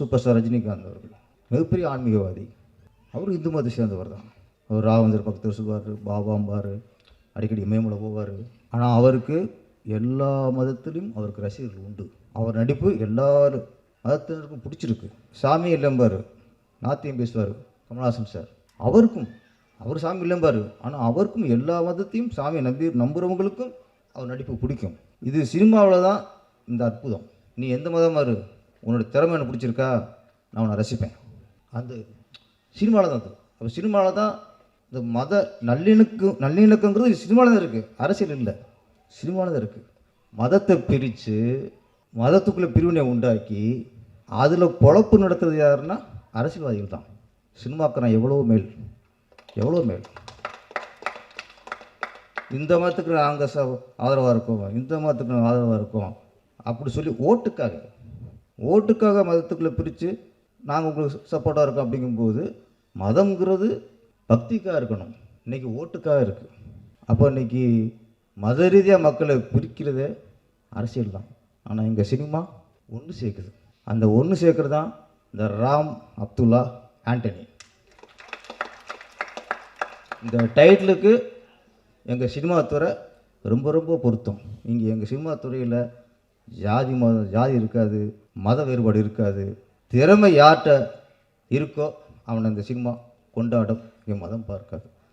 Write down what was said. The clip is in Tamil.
சூப்பர் ஸ்டார் ரஜினிகாந்த் அவர்கள். மிகப்பெரிய ஆன்மீகவாதி. அவர் இந்து மதத்தை சேர்ந்தவர் தான். அவர் ராவந்தர் பக்தர் சொல்வார் பாபாம்பார் அடிக்கடி இமயமலை போவார். ஆனால் அவருக்கு எல்லா மதத்திலையும் அவருக்கு ரசிகர்கள் உண்டு. அவர் நடிப்பு எல்லாரும் மதத்தினருக்கும் பிடிச்சிருக்கு. சாமி இல்லம்பார். நாத்தியம் பேசுவார். கமல்ஹாசன் சார். அவருக்கும் அவர் சாமி இல்லம்பார். ஆனால் அவருக்கும் எல்லா மதத்தையும் சாமியை நம்பி நம்புகிறவங்களுக்கும் அவர் நடிப்பு பிடிக்கும். இது சினிமாவில் தான் இந்த அற்புதம். நீ எந்த மதமாக இரு? உன்னோட திறமை எனக்கு பிடிச்சிருக்கா நான் உன்னை ரசிப்பேன். அந்த சினிமாவில் தான் அது. அப்போ சினிமாவில் தான் இந்த மத நல்லிணக்கம் நல்லிணக்கங்கிறது சினிமாவில் தான் இருக்குது அரசியல் இல்லை. சினிமாவில் தான் இருக்குது மதத்தை பிரித்து மதத்துக்குள்ளே பிரிவினை உண்டாக்கி அதில் பொழப்பு நடத்துறது யாருன்னா அரசியல்வாதிகள் தான் சினிமாக்கு எவ்வளோ மேல். எவ்வளோ மேல். இந்த மதத்துக்கு நாங்கள் ச ஆதரவாக இருக்கோம்? இந்த மதத்துக்கு நாங்கள் ஆதரவாக இருக்கோம்? அப்படி சொல்லி ஓட்டுக்காக ஓட்டுக்காக மதத்துக்குள்ளே பிரித்து நாங்கள் உங்களுக்கு சப்போர்ட்டாக இருக்கோம் அப்படிங்கும்போது மதம்ங்கிறது பக்திக்காக இருக்கணும். இன்றைக்கி ஓட்டுக்காக இருக்குது அப்போ இன்றைக்கி மத ரீதியாக மக்களை பிரிக்கிறதே அரசியல் தான். ஆனால் எங்கள் சினிமா ஒன்று சேர்க்குது. அந்த ஒன்று சேர்க்குறது தான் இந்த ராம் அப்துல்லா ஆண்டனி. இந்த டைட்டிலுக்கு எங்கள் சினிமா துறை ரொம்ப ரொம்ப பொருத்தம். இங்கே எங்கள் சினிமா துறையில் ஜாதி மதம் ஜாதி இருக்காது. மத வேறுபாடு இருக்காது. திறமை யார்கிட்ட இருக்கோ அவனை இந்த சினிமா கொண்டாடும் என் மதம் பார்க்காது.